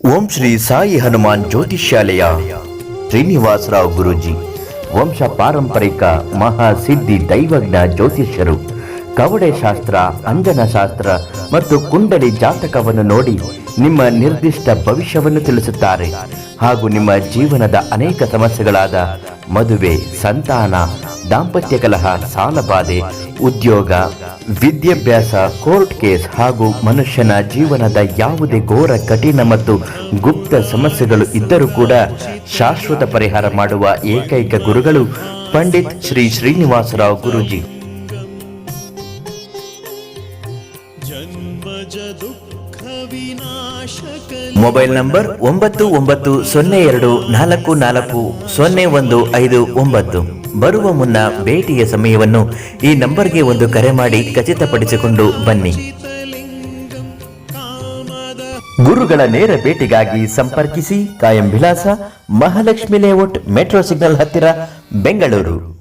ಓಂ ಶ್ರೀ ಸಾಯಿ ಹನುಮಾನ್ ಜ್ಯೋತಿಷ್ಯಾಲಯ, ಶ್ರೀನಿವಾಸರಾವ್ ಗುರೂಜಿ, ವಂಶ ಪಾರಂಪರಿಕ ಮಹಾಸಿದ್ಧಿ ದೈವಜ್ಞ ಜ್ಯೋತಿಷ್ಯರು ಕವಡೆ ಶಾಸ್ತ್ರ ಅಂಜನ ಶಾಸ್ತ್ರ ಮತ್ತು ಕುಂಡಲಿ ಜಾತಕವನ್ನು ನೋಡಿ ನಿಮ್ಮ ನಿರ್ದಿಷ್ಟ ಭವಿಷ್ಯವನ್ನು ತಿಳಿಸುತ್ತಾರೆ ಹಾಗೂ ನಿಮ್ಮ ಜೀವನದ ಅನೇಕ ಸಮಸ್ಯೆಗಳಾದ ಮದುವೆ, ಸಂತಾನ ದಾಂಪತ್ಯ ಕಲಹ ಸಾಲಬಾಧೆ ಉದ್ಯೋಗ, ವಿದ್ಯಾಭ್ಯಾಸ, ಕೋರ್ಟ್ ಕೇಸ್ ಹಾಗೂ ಮನುಷ್ಯನ ಜೀವನದ ಯಾವುದೇ ಘೋರ, ಕಠಿಣ ಮತ್ತು ಗುಪ್ತ ಸಮಸ್ಯೆಗಳು ಇದ್ದರೂ ಕೂಡ ಶಾಶ್ವತ ಪರಿಹಾರ ಮಾಡುವ ಏಕೈಕ ಗುರುಗಳು ಪಂಡಿತ್ ಶ್ರೀ ಶ್ರೀನಿವಾಸರಾವ್ ಗುರೂಜಿ. ಮೊಬೈಲ್ ನಂಬರ್ ಒಂಬತ್ತು ಒಂಬತ್ತು ಸೊನ್ನೆ ಎರಡು ನಾಲ್ಕು ನಾಲ್ಕು ಸೊನ್ನೆ ಒಂದು ಐದು ಒಂಬತ್ತು. ಬರುವ ಮುನ್ನ ಭೇಟಿಯ ಸಮಯವನ್ನು ಈ ನಂಬರ್ಗೆ ಒಂದು ಕರೆ ಮಾಡಿ ಖಚಿತಪಡಿಸಿಕೊಂಡು ಬನ್ನಿ. ಗುರುಗಳ ನೇರ ಭೇಟಿಗಾಗಿ ಸಂಪರ್ಕಿಸಿ ಕಾಯಂ ವಿಳಾಸ ಮಹಾಲಕ್ಷ್ಮಿ ಲೇಔಟ್, ಮೆಟ್ರೋ ಸಿಗ್ನಲ್ ಹತ್ತಿರ, ಬೆಂಗಳೂರು.